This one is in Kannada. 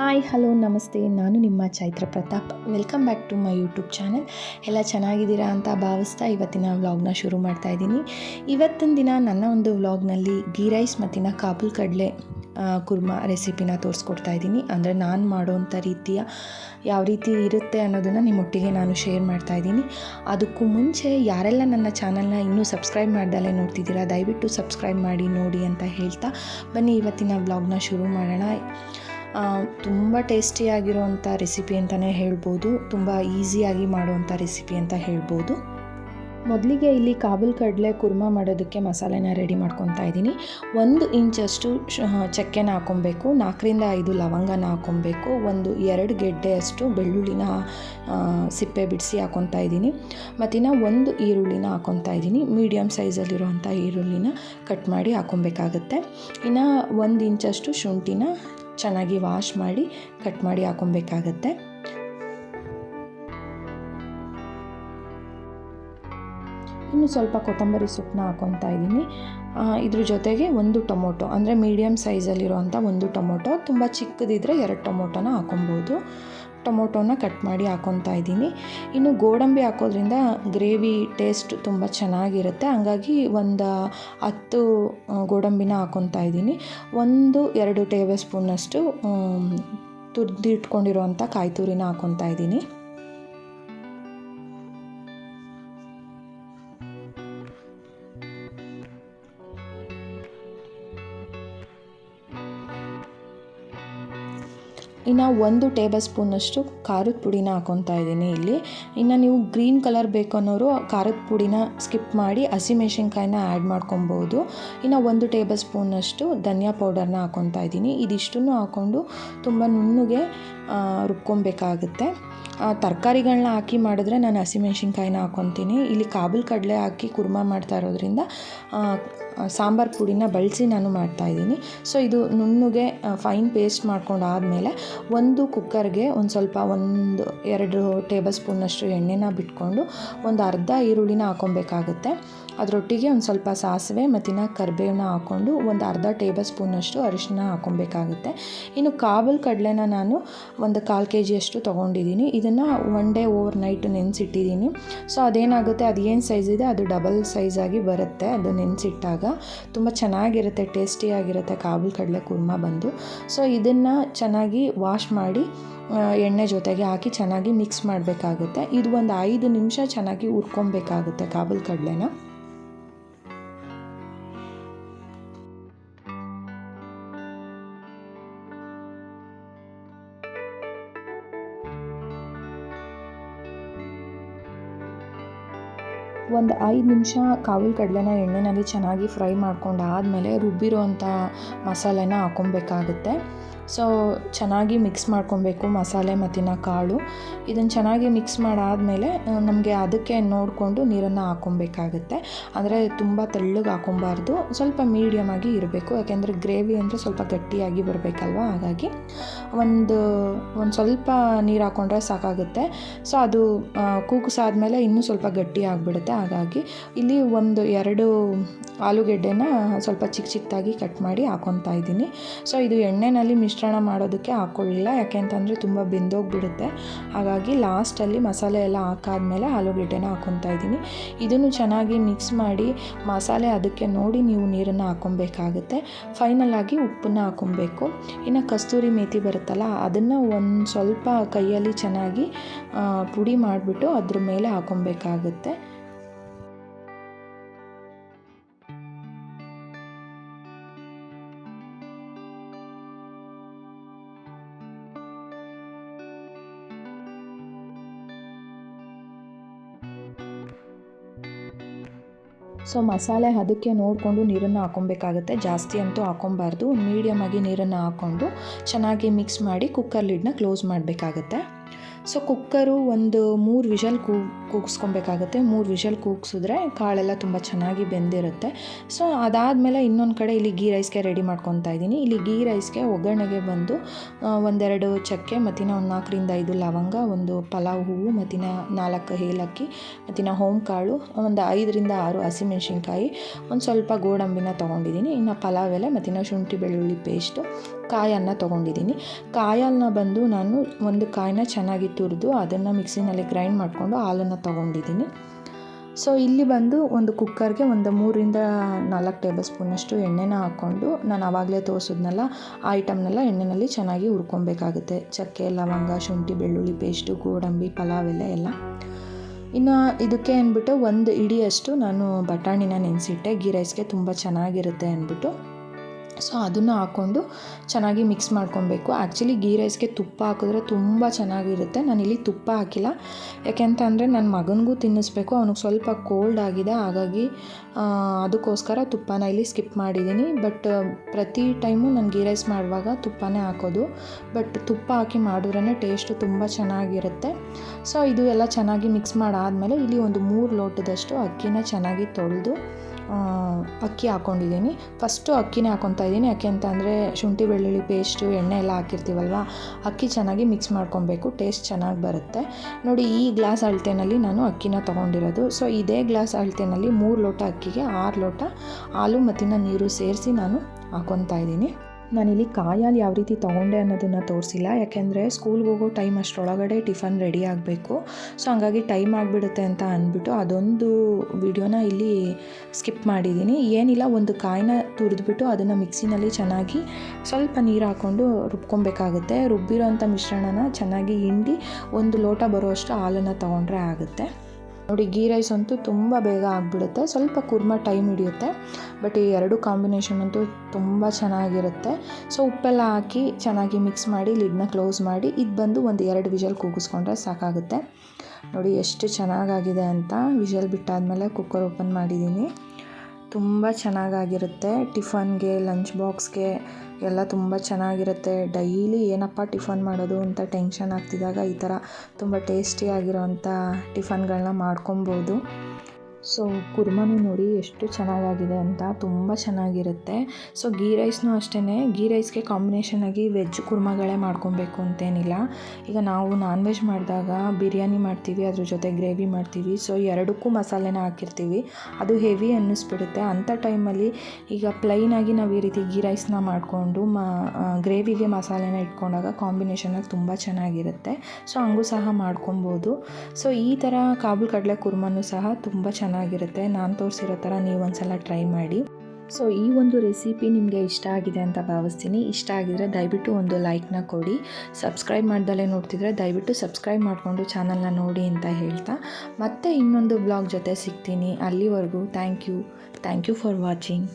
ಹಾಯ್ ಹಲೋ ನಮಸ್ತೆ. ನಾನು ನಿಮ್ಮ Chaitra Pratap. Welcome back to my YouTube channel ಎಲ್ಲ ಚೆನ್ನಾಗಿದ್ದೀರಾ ಅಂತ ಭಾವಿಸ್ತಾ ಇವತ್ತಿನ ವ್ಲಾಗ್ನ ಶುರು ಮಾಡ್ತಾ ಇದ್ದೀನಿ. ಇವತ್ತಿನ ದಿನ ನನ್ನ ಒಂದು ವ್ಲಾಗ್ನಲ್ಲಿ ಗೀ ರೈಸ್ ಮತ್ತಿನ ಕಾಬುಲ್ ಕಡಲೆ ಕುರ್ಮಾ ರೆಸಿಪಿನ ತೋರಿಸ್ಕೊಡ್ತಾ ಇದ್ದೀನಿ. ಅಂದರೆ ನಾನು ಮಾಡೋವಂಥ ರೀತಿಯ ಯಾವ ರೀತಿ ಇರುತ್ತೆ ಅನ್ನೋದನ್ನು ನಿಮ್ಮೊಟ್ಟಿಗೆ ನಾನು ಶೇರ್ ಮಾಡ್ತಾ ಇದ್ದೀನಿ. ಅದಕ್ಕೂ ಮುಂಚೆ ಯಾರೆಲ್ಲ ನನ್ನ ಚಾನಲ್ನ ಇನ್ನೂ ಸಬ್ಸ್ಕ್ರೈಬ್ ಮಾಡ್ದಲ್ಲೇ ನೋಡ್ತಿದ್ದೀರಾ, ದಯವಿಟ್ಟು ಸಬ್ಸ್ಕ್ರೈಬ್ ಮಾಡಿ ನೋಡಿ ಅಂತ ಹೇಳ್ತಾ ಬನ್ನಿ ಇವತ್ತಿನ ವ್ಲಾಗ್ನ ಶುರು ಮಾಡೋಣ. ತುಂಬ ಟೇಸ್ಟಿಯಾಗಿರೋವಂಥ ರೆಸಿಪಿ ಅಂತಲೇ ಹೇಳ್ಬೋದು. ತುಂಬ ಈಸಿಯಾಗಿ ಮಾಡುವಂಥ ರೆಸಿಪಿ ಅಂತ ಹೇಳ್ಬೋದು. ಮೊದಲಿಗೆ ಇಲ್ಲಿ ಕಾಬೂಲ್ ಕಡಲೆ ಕುರ್ಮಾ ಮಾಡೋದಕ್ಕೆ ಮಸಾಲೆನ ರೆಡಿ ಮಾಡ್ಕೊತಾ ಇದ್ದೀನಿ. ಒಂದು ಇಂಚಷ್ಟು ಚಕ್ಕೆನ ಹಾಕ್ಕೊಬೇಕು ನಾಲ್ಕರಿಂದ ಐದು ಲವಂಗನ ಹಾಕ್ಕೊಬೇಕು ಒಂದು ಎರಡು ಗೆಡ್ಡೆಯಷ್ಟು ಬೆಳ್ಳುಳ್ಳಿನ ಸಿಪ್ಪೆ ಬಿಡಿಸಿ ಹಾಕ್ಕೊತಾ ಇದ್ದೀನಿ. ಮತ್ತಿನ್ನು ಒಂದು ಈರುಳ್ಳಿನ ಹಾಕ್ಕೊತಾ ಇದ್ದೀನಿ. ಮೀಡಿಯಮ್ ಸೈಜಲ್ಲಿರುವಂಥ ಈರುಳ್ಳಿನ ಕಟ್ ಮಾಡಿ ಹಾಕ್ಕೊಬೇಕಾಗತ್ತೆ ಇನ್ನು ಒಂದು ಇಂಚಷ್ಟು ಶುಂಠಿನ ಚೆನ್ನಾಗಿ ವಾಶ್ ಮಾಡಿ ಕಟ್ ಮಾಡಿ ಹಾಕೊಬೇಕಾಗತ್ತೆ. ಇನ್ನು ಸ್ವಲ್ಪ ಕೊತ್ತಂಬರಿ ಸೊಪ್ಪನ್ನ ಹಾಕ್ಕೊತಾ ಇದ್ದೀನಿ. ಇದ್ರ ಜೊತೆಗೆ ಒಂದು ಟೊಮೊಟೊ, ಅಂದರೆ ಮೀಡಿಯಮ್ ಸೈಜಲ್ಲಿರುವಂಥ ಒಂದು ಟೊಮೊಟೊ, ತುಂಬ ಚಿಕ್ಕದಿದ್ದರೆ ಎರಡು ಟೊಮೊಟೊನ ಹಾಕೊಬೋದು. ಟೊಮೊಟೊನ ಕಟ್ ಮಾಡಿ ಹಾಕ್ಕೊತಾ ಇದ್ದೀನಿ. ಇನ್ನು ಗೋಡಂಬಿ ಹಾಕೋದ್ರಿಂದ ಗ್ರೇವಿ ಟೇಸ್ಟ್ ತುಂಬ ಚೆನ್ನಾಗಿರುತ್ತೆ. ಹಂಗಾಗಿ ಒಂದು ಹತ್ತು ಗೋಡಂಬಿನ ಹಾಕ್ಕೊತಾ ಇದ್ದೀನಿ. ಒಂದು, ಎರಡು ಟೇಬಲ್ ಸ್ಪೂನಷ್ಟು ತುರಿದಿಟ್ಕೊಂಡಿರುವಂಥ ಕಾಯಿ ತುರಿನ ಹಾಕ್ಕೊತಾ ಇದ್ದೀನಿ. ಇನ್ನು ಒಂದು ಟೇಬಲ್ ಸ್ಪೂನಷ್ಟು ಖಾರದ ಪುಡಿನ ಹಾಕ್ಕೊತಾ ಇದ್ದೀನಿ ಇಲ್ಲಿ. ಇನ್ನು ನೀವು ಗ್ರೀನ್ ಕಲರ್ ಬೇಕು ಅನ್ನೋರು ಖಾರದ ಪುಡಿನ ಸ್ಕಿಪ್ ಮಾಡಿ ಹಸಿಮೆಣ್ಸಿನ್ಕಾಯಿನ ಆ್ಯಡ್ ಮಾಡ್ಕೊಬೋದು. ಇನ್ನು ಒಂದು ಟೇಬಲ್ ಸ್ಪೂನಷ್ಟು ಧನಿಯಾ ಪೌಡರ್ನ ಹಾಕ್ಕೊತಾ ಇದ್ದೀನಿ. ಇದಿಷ್ಟನ್ನು ಹಾಕ್ಕೊಂಡು ತುಂಬ ನುಣ್ಣಗೆ ರುಬ್ಕೊಬೇಕಾಗುತ್ತೆ. ತರಕಾರಿಗಳನ್ನ ಹಾಕಿ ಮಾಡಿದ್ರೆ ನಾನು ಹಸಿಮೆಣ್ಸಿನ್ಕಾಯಿನ ಹಾಕ್ಕೊತೀನಿ ಇಲ್ಲಿ ಕಾಬುಲ್ ಕಡಲೆ ಹಾಕಿ ಕುರ್ಮಾ ಮಾಡ್ತಾ ಇರೋದ್ರಿಂದ ಸಾಂಬಾರು ಪುಡಿನ ಬಳಸಿ ನಾನು ಮಾಡ್ತಾಯಿದ್ದೀನಿ ಸೊ ಇದು ನುಣ್ಣಗೆ ಫೈನ್ ಪೇಸ್ಟ್ ಮಾಡ್ಕೊಂಡು ಆದಮೇಲೆ ಒಂದು ಕುಕ್ಕರ್ಗೆ ಒಂದು ಸ್ವಲ್ಪ ಒಂದು, ಎರಡು ಟೇಬಲ್ ಸ್ಪೂನಷ್ಟು ಎಣ್ಣೆನ ಬಿಟ್ಕೊಂಡು ಒಂದು ಅರ್ಧ ಈರುಳ್ಳಿನ ಹಾಕ್ಕೊಬೇಕಾಗುತ್ತೆ ಅದರೊಟ್ಟಿಗೆ ಒಂದು ಸ್ವಲ್ಪ ಸಾಸಿವೆ ಮತ್ತಿನ ಕರಿಬೇವನ್ನ ಹಾಕ್ಕೊಂಡು ಒಂದು ಅರ್ಧ ಟೇಬಲ್ ಸ್ಪೂನಷ್ಟು ಅರಿಶಿನ ಹಾಕ್ಕೊಬೇಕಾಗುತ್ತೆ ಇನ್ನು ಕಾಬಲ್ ಕಡಲೆನ ನಾನು ಒಂದು ಕಾಲು ಕೆ ಜಿಯಷ್ಟು ತೊಗೊಂಡಿದ್ದೀನಿ ಇದನ್ನು ಒನ್ ಡೇ ಓವರ್ ನೈಟ್ ನೆನೆಸಿಟ್ಟಿದ್ದೀನಿ ಸೊ ಅದೇನಾಗುತ್ತೆ? ಅದು ಏನು ಸೈಜ್ ಇದೆ? ಅದು ಡಬಲ್ ಸೈಜಾಗಿ ಬರುತ್ತೆ. ಅದು ನೆನೆಸಿಟ್ಟಾಗ ತುಂಬ ಚೆನ್ನಾಗಿರುತ್ತೆ, ಟೇಸ್ಟಿಯಾಗಿರುತ್ತೆ ಕಾಬಲ್ ಕಡಲೆ ಕುರ್ಮಾ ಬಂದು. ಸೊ ಇದನ್ನು ಚೆನ್ನಾಗಿ ವಾಶ್ ಮಾಡಿ ಎಣ್ಣೆ ಜೊತೆಗೆ ಹಾಕಿ ಚೆನ್ನಾಗಿ ಮಿಕ್ಸ್ ಮಾಡಬೇಕಾಗುತ್ತೆ. ಇದು ಒಂದು ಐದು ನಿಮಿಷ ಚೆನ್ನಾಗಿ ಹುರ್ಕೊಬೇಕಾಗುತ್ತೆ ಕಾಬಲ್ ಕಡಲೆನ. ಒಂದು ಐದು ನಿಮಿಷ ಕಾವಲ್ ಕಡಲೆನ ಎಣ್ಣೆನಲ್ಲಿ ಚೆನ್ನಾಗಿ ಫ್ರೈ ಮಾಡ್ಕೊಂಡು ಆದಮೇಲೆ ರುಬ್ಬಿರೋವಂಥ ಮಸಾಲೆನ ಹಾಕ್ಕೊಬೇಕಾಗುತ್ತೆ. ಸೊ ಚೆನ್ನಾಗಿ ಮಿಕ್ಸ್ ಮಾಡ್ಕೊಬೇಕು ಮಸಾಲೆ ಮತ್ತಿನ ಕಾಳು. ಇದನ್ನು ಚೆನ್ನಾಗಿ ಮಿಕ್ಸ್ ಮಾಡಾದಮೇಲೆ ನಮಗೆ ಅದಕ್ಕೆ ನೋಡಿಕೊಂಡು ನೀರನ್ನು ಹಾಕೊಬೇಕಾಗುತ್ತೆ. ಅಂದರೆ ತುಂಬ ತೆಳ್ಳಗೆ ಹಾಕೊಬಾರ್ದು, ಸ್ವಲ್ಪ ಮೀಡಿಯಮ್ ಆಗಿ ಇರಬೇಕು. ಯಾಕೆಂದರೆ ಗ್ರೇವಿ ಅಂದರೆ ಸ್ವಲ್ಪ ಗಟ್ಟಿಯಾಗಿ ಬರಬೇಕಲ್ವ? ಹಾಗಾಗಿ ಒಂದು ಒಂದು ಸ್ವಲ್ಪ ನೀರು ಹಾಕ್ಕೊಂಡ್ರೆ ಸಾಕಾಗುತ್ತೆ. ಸೊ ಅದು ಕೂಗಿಸಾದ್ಮೇಲೆ ಇನ್ನೂ ಸ್ವಲ್ಪ ಗಟ್ಟಿ ಆಗಿಬಿಡುತ್ತೆ. ಹಾಗಾಗಿ ಇಲ್ಲಿ ಒಂದು ಎರಡು ಆಲೂಗೆಡ್ಡೆನ ಸ್ವಲ್ಪ ಚಿಕ್ಕ ಚಿಕ್ಕದಾಗಿ ಕಟ್ ಮಾಡಿ ಹಾಕೊತಾ ಇದ್ದೀನಿ. ಸೊ ಇದು ಎಣ್ಣೆನಲ್ಲಿ ಮಿಶ್ರಣ ಮಾಡೋದಕ್ಕೆ ಹಾಕ್ಕೊಳ್ಳಿಲ್ಲ ಯಾಕೆಂತಂದರೆ ತುಂಬ ಬೆಂದೋಗಿಬಿಡುತ್ತೆ. ಹಾಗಾಗಿ ಲಾಸ್ಟಲ್ಲಿ ಮಸಾಲೆ ಎಲ್ಲ ಹಾಕಾದ್ಮೇಲೆ ಆಲೂಗಡ್ಡೆನ ಹಾಕ್ಕೊತಾ ಇದ್ದೀನಿ. ಇದನ್ನು ಚೆನ್ನಾಗಿ ಮಿಕ್ಸ್ ಮಾಡಿ ಮಸಾಲೆ ಅದಕ್ಕೆ ನೋಡಿ ನೀವು ನೀರನ್ನು ಹಾಕೊಬೇಕಾಗುತ್ತೆ ಫೈನಲ್ ಆಗಿ ಉಪ್ಪನ್ನ ಹಾಕೊಬೇಕು ಇನ್ನು ಕಸ್ತೂರಿ ಮೇಥಿ ಬರುತ್ತಲ್ಲ, ಅದನ್ನು ಒಂದು ಸ್ವಲ್ಪ ಕೈಯಲ್ಲಿ ಚೆನ್ನಾಗಿ ಪುಡಿ ಮಾಡಿಬಿಟ್ಟು ಅದ್ರ ಮೇಲೆ ಹಾಕ್ಕೊಬೇಕಾಗುತ್ತೆ ಸೊ ಮಸಾಲೆ ಅದಕ್ಕೆ ನೋಡಿಕೊಂಡು ನೀರನ್ನು ಹಾಕೊಬೇಕಾಗುತ್ತೆ. ಜಾಸ್ತಿ ಅಂತೂ ಹಾಕೊಬಾರ್ದು. ಮೀಡಿಯಮ್ ಆಗಿ ನೀರನ್ನು ಹಾಕ್ಕೊಂಡು ಚೆನ್ನಾಗಿ ಮಿಕ್ಸ್ ಮಾಡಿ ಕುಕ್ಕರ್ ಲಿಡ್ನ ಕ್ಲೋಸ್ ಮಾಡಬೇಕಾಗತ್ತೆ. ಸೊ ಕುಕ್ಕರು ಒಂದು ಮೂರು ವಿಷಲ್ ಕೂ, ಕೂಗಿಸ್ಕೊಬೇಕಾಗುತ್ತೆ. ಮೂರು ವಿಷಲ್ ಕೂಗಿಸಿದ್ರೆ ಕಾಳೆಲ್ಲ ತುಂಬ ಚೆನ್ನಾಗಿ ಬೆಂದಿರುತ್ತೆ. ಸೊ ಅದಾದಮೇಲೆ ಇನ್ನೊಂದು ಕಡೆ ಇಲ್ಲಿ ಗೀ ರೈಸ್ಗೆ ರೆಡಿ ಮಾಡ್ಕೊತಾ ಇದ್ದೀನಿ. ಇಲ್ಲಿ ಗೀ ರೈಸ್ಗೆ ಒಗ್ಗರಣೆಗೆ ಬಂದು ಒಂದೆರಡು ಚಕ್ಕೆ ಮತ್ತಿನ ಒಂದು ನಾಲ್ಕರಿಂದ ಐದು ಲವಂಗ, ಒಂದು ಪಲಾವ್ ಹೂವು ಮತ್ತಿನ ನಾಲ್ಕು ಏಲಕ್ಕಿ ಮತ್ತಿನ ಕಾಳು ಒಂದು ಐದರಿಂದ ಆರು ಹಸಿಮೆಣಸಿನ್ಕಾಯಿ, ಒಂದು ಸ್ವಲ್ಪ ಗೋಡಂಬಿನ ತೊಗೊಂಡಿದ್ದೀನಿ. ಇನ್ನು ಪಲಾವ್ ಎಲೆ ಮತ್ತಿನ ಶುಂಠಿ ಬೆಳ್ಳುಳ್ಳಿ ಪೇಸ್ಟು ಕಾಯನ್ನ ತೊಗೊಂಡಿದ್ದೀನಿ. ಕಾಯನ್ನ ಬಂದು ನಾನು ಒಂದು ಕಾಯಿನ ಚೆನ್ನಾಗಿ ತುರಿದು ಅದನ್ನು ಮಿಕ್ಸಿನಲ್ಲಿ ಗ್ರೈಂಡ್ ಮಾಡಿಕೊಂಡು ಹಾಲನ್ನು ತೊಗೊಂಡಿದ್ದೀನಿ. ಸೊ ಇಲ್ಲಿ ಬಂದು ಒಂದು ಕುಕ್ಕರ್ಗೆ ಒಂದು ಮೂರಿಂದ ನಾಲ್ಕು ಟೇಬಲ್ ಸ್ಪೂನಷ್ಟು ಎಣ್ಣೆನ ಹಾಕ್ಕೊಂಡು ನಾನು ಆವಾಗಲೇ ತೋರಿಸಿದ್ನಲ್ಲ ಆ ಐಟಮ್ನೆಲ್ಲ ಎಣ್ಣೆಯಲ್ಲಿ ಚೆನ್ನಾಗಿ ಹುರ್ಕೊಬೇಕಾಗುತ್ತೆ. ಚಕ್ಕೆ, ಲವಂಗ, ಶುಂಠಿ, ಬೆಳ್ಳುಳ್ಳಿ ಪೇಸ್ಟು, ಗೋಡಂಬಿ, ಪಲಾವ್ ಎಲೆ ಎಲ್ಲ. ಇನ್ನು ಇದಕ್ಕೆ ಅಂದ್ಬಿಟ್ಟು ಒಂದು ಇಡಿಯಷ್ಟು ನಾನು ಬಟಾಣಿನ ನೆನೆಸಿಟ್ಟೆ. ಗೀ ರೈಸ್ಗೆ ತುಂಬ ಚೆನ್ನಾಗಿರುತ್ತೆ ಅಂದ್ಬಿಟ್ಟು. ಸೊ ಅದನ್ನು ಹಾಕ್ಕೊಂಡು ಚೆನ್ನಾಗಿ ಮಿಕ್ಸ್ ಮಾಡ್ಕೊಬೇಕು. ಆ್ಯಕ್ಚುಲಿ ಗೀ ರೈಸ್ಗೆ ತುಪ್ಪ ಹಾಕಿದ್ರೆ ತುಂಬ ಚೆನ್ನಾಗಿರುತ್ತೆ. ನಾನು ಇಲ್ಲಿ ತುಪ್ಪ ಹಾಕಿಲ್ಲ. ಯಾಕೆಂತ ಅಂದರೆ ನನ್ನ ಮಗನಿಗೂ ತಿನ್ನಿಸ್ಬೇಕು. ಅವನಿಗೆ ಸ್ವಲ್ಪ ಕೋಲ್ಡ್ ಆಗಿದೆ. ಹಾಗಾಗಿ ಅದಕ್ಕೋಸ್ಕರ ತುಪ್ಪನ ಇಲ್ಲಿ ಸ್ಕಿಪ್ ಮಾಡಿದ್ದೀನಿ. ಬಟ್ ಪ್ರತಿ ಟೈಮು ನಾನು ಗೀ ರೈಸ್ ಮಾಡುವಾಗ ತುಪ್ಪನೇ ಹಾಕೋದು. ಬಟ್ ತುಪ್ಪ ಹಾಕಿ ಮಾಡಿದ್ರೇ ಟೇಸ್ಟು ತುಂಬ ಚೆನ್ನಾಗಿರುತ್ತೆ. ಸೊ ಇದು ಎಲ್ಲ ಚೆನ್ನಾಗಿ ಮಿಕ್ಸ್ ಮಾಡಾದಮೇಲೆ ಇಲ್ಲಿ ಒಂದು ಮೂರು ಲೋಟದಷ್ಟು ಅಕ್ಕಿನ ಚೆನ್ನಾಗಿ ತೊಳೆದು ಅಕ್ಕಿ ಹಾಕ್ಕೊಂಡಿದ್ದೀನಿ ಫಸ್ಟು ಅಕ್ಕಿನೇ ಹಾಕ್ಕೊತಾ ಇದ್ದೀನಿ. ಯಾಕೆ ಅಂತ ಅಂದರೆ ಶುಂಠಿ, ಬೆಳ್ಳುಳ್ಳಿ ಪೇಸ್ಟು ಎಣ್ಣೆ ಎಲ್ಲ ಹಾಕಿರ್ತೀವಲ್ವ? ಅಕ್ಕಿ ಚೆನ್ನಾಗಿ ಮಿಕ್ಸ್ ಮಾಡ್ಕೊಬೇಕು. ಟೇಸ್ಟ್ ಚೆನ್ನಾಗಿ ಬರುತ್ತೆ. ನೋಡಿ, ಈ ಗ್ಲಾಸ್ ಅಳತೆನಲ್ಲಿ ನಾನು ಅಕ್ಕಿನ ತೊಗೊಂಡಿರೋದು. ಸೊ ಇದೇ ಗ್ಲಾಸ್ ಅಳತೆನಲ್ಲಿ ಮೂರು ಲೋಟ ಅಕ್ಕಿಗೆ ಆರು ಲೋಟ ಹಾಲು ಮತ್ತಿನ ನೀರು ಸೇರಿಸಿ ನಾನು ಹಾಕ್ಕೊತಾ ಇದ್ದೀನಿ. ನಾನಿಲ್ಲಿ ಕಾಯಲ್ಲಿ ಯಾವ ರೀತಿ ತೊಗೊಂಡೆ ಅನ್ನೋದನ್ನು ತೋರಿಸಿಲ್ಲ. ಯಾಕೆಂದರೆ ಸ್ಕೂಲ್ಗೆ ಹೋಗೋ ಟೈಮ್ ಅಷ್ಟರೊಳಗಡೆ ಟಿಫನ್ ರೆಡಿ ಆಗಬೇಕು. ಸೊ ಹಂಗಾಗಿ ಟೈಮ್ ಆಗಿಬಿಡುತ್ತೆ ಅಂತ ಅಂದ್ಬಿಟ್ಟು ಅದೊಂದು ವಿಡಿಯೋನ ಇಲ್ಲಿ ಸ್ಕಿಪ್ ಮಾಡಿದ್ದೀನಿ. ಏನಿಲ್ಲ, ಒಂದು ಕಾಯಿನ ತುರಿದ್ಬಿಟ್ಟು ಅದನ್ನು ಮಿಕ್ಸಿನಲ್ಲಿ ಚೆನ್ನಾಗಿ ಸ್ವಲ್ಪ ನೀರು ಹಾಕ್ಕೊಂಡು ರುಬ್ಕೊಬೇಕಾಗುತ್ತೆ. ರುಬ್ಬಿರೋಂಥ ಮಿಶ್ರಣನ ಚೆನ್ನಾಗಿ ಹಿಂಡಿ ಒಂದು ಲೋಟ ಬರುವಷ್ಟು ಹಾಲನ್ನು ತೊಗೊಂಡ್ರೆ ಆಗುತ್ತೆ. ನೋಡಿ, ಗೀ ರೈಸ್ ಅಂತೂ ತುಂಬ ಬೇಗ ಆಗಿಬಿಡುತ್ತೆ. ಸ್ವಲ್ಪ ಕುರ್ಮ ಟೈಮ್ ಹಿಡಿಯುತ್ತೆ. ಬಟ್ ಈ ಎರಡು ಕಾಂಬಿನೇಷನ್ ಅಂತೂ ತುಂಬ ಚೆನ್ನಾಗಿರುತ್ತೆ. ಸೊ, ಉಪ್ಪೆಲ್ಲ ಹಾಕಿ ಚೆನ್ನಾಗಿ ಮಿಕ್ಸ್ ಮಾಡಿ, ಲಿಡ್ನ ಕ್ಲೋಸ್ ಮಾಡಿ, ಇದು ಬಂದು ಒಂದು ಎರಡು ವಿಷಲ್ ಕೂಗಿಸ್ಕೊಂಡ್ರೆ ಸಾಕಾಗುತ್ತೆ. ನೋಡಿ, ಎಷ್ಟು ಚೆನ್ನಾಗಾಗಿದೆ ಅಂತ. ವಿಷಲ್ ಬಿಟ್ಟಾದಮೇಲೆ ಕುಕ್ಕರ್ ಓಪನ್ ಮಾಡಿದ್ದೀನಿ. ತುಂಬ ಚೆನ್ನಾಗಾಗಿರುತ್ತೆ. ಟಿಫನ್ಗೆ, ಲಂಚ್ ಬಾಕ್ಸ್ಗೆ ಎಲ್ಲ ತುಂಬ ಚೆನ್ನಾಗಿರುತ್ತೆ. ಡೈಲಿ ಏನಪ್ಪ ಟಿಫನ್ ಮಾಡೋದು ಅಂತ ಟೆನ್ಷನ್ ಆಗ್ತಿದ್ದಾಗ ಈ ಥರ ತುಂಬ ಟೇಸ್ಟಿಯಾಗಿರೋವಂಥ ಟಿಫನ್ಗಳನ್ನ ಮಾಡ್ಕೊಬೋದು. ಸೊ ಕುರ್ಮಾನು ನೋಡಿ ಎಷ್ಟು ಚೆನ್ನಾಗಾಗಿದೆ ಅಂತ ತುಂಬ ಚೆನ್ನಾಗಿರುತ್ತೆ. ಸೊ ಗೀ ರೈಸ್ನೂ ಅಷ್ಟೇ ಗೀ ರೈಸ್ಗೆ ಕಾಂಬಿನೇಷನ್ ಆಗಿ ವೆಜ್ ಕುರ್ಮಗಳೇ ಮಾಡ್ಕೊಬೇಕು ಅಂತೇನಿಲ್ಲ. ಈಗ ನಾವು ನಾನ್ ವೆಜ್ ಮಾಡಿದಾಗ ಬಿರಿಯಾನಿ ಮಾಡ್ತೀವಿ, ಅದ್ರ ಜೊತೆ ಗ್ರೇವಿ ಮಾಡ್ತೀವಿ. ಸೊ ಎರಡಕ್ಕೂ ಮಸಾಲೆನ ಹಾಕಿರ್ತೀವಿ. ಅದು ಹೆವಿ ಅನ್ನಿಸ್ಬಿಡುತ್ತೆ. ಅಂಥ ಟೈಮಲ್ಲಿ ಈಗ ಪ್ಲೈನಾಗಿ ನಾವು ಈ ರೀತಿ ಗೀ ರೈಸ್ನ ಮಾಡಿಕೊಂಡು ಮ ಗ್ರೇವಿಗೆ ಮಸಾಲೆನ ಇಟ್ಕೊಂಡಾಗ ಕಾಂಬಿನೇಷನಾಗಿ ತುಂಬ ಚೆನ್ನಾಗಿರುತ್ತೆ. ಸೊ ಹಂಗೂ ಸಹ ಮಾಡ್ಕೊಬೋದು. ಸೊ ಈ ಥರ ಕಾಬೂಲ್ ಕಡಲೆ ಕುರ್ಮನೂ ಸಹ ತುಂಬ ಚೆನ್ನಾಗಿರುತ್ತೆ. ನಾನು ತೋರಿಸಿರೋ ಥರ ನೀವು ಒಂದ್ಸಲ ಟ್ರೈ ಮಾಡಿ. ಸೊ ಈ ಒಂದು ರೆಸಿಪಿ ನಿಮಗೆ ಇಷ್ಟ ಆಗಿದೆ ಅಂತ ಭಾವಿಸ್ತೀನಿ. ಇಷ್ಟ ಆಗಿದರೆ ದಯವಿಟ್ಟು ಒಂದು ಲೈಕ್ನ ಕೊಡಿ. ಸಬ್ಸ್ಕ್ರೈಬ್ ಮಾಡ್ದಲೇ ನೋಡ್ತಿದ್ರೆ ದಯವಿಟ್ಟು ಸಬ್ಸ್ಕ್ರೈಬ್ ಮಾಡಿಕೊಂಡು ಚಾನಲ್ನ ನೋಡಿ ಅಂತ ಹೇಳ್ತಾ. ಮತ್ತೆ ಇನ್ನೊಂದು ಬ್ಲಾಗ್ ಜೊತೆ ಸಿಗ್ತೀನಿ. ಅಲ್ಲಿವರೆಗೂ thank you thank you for watching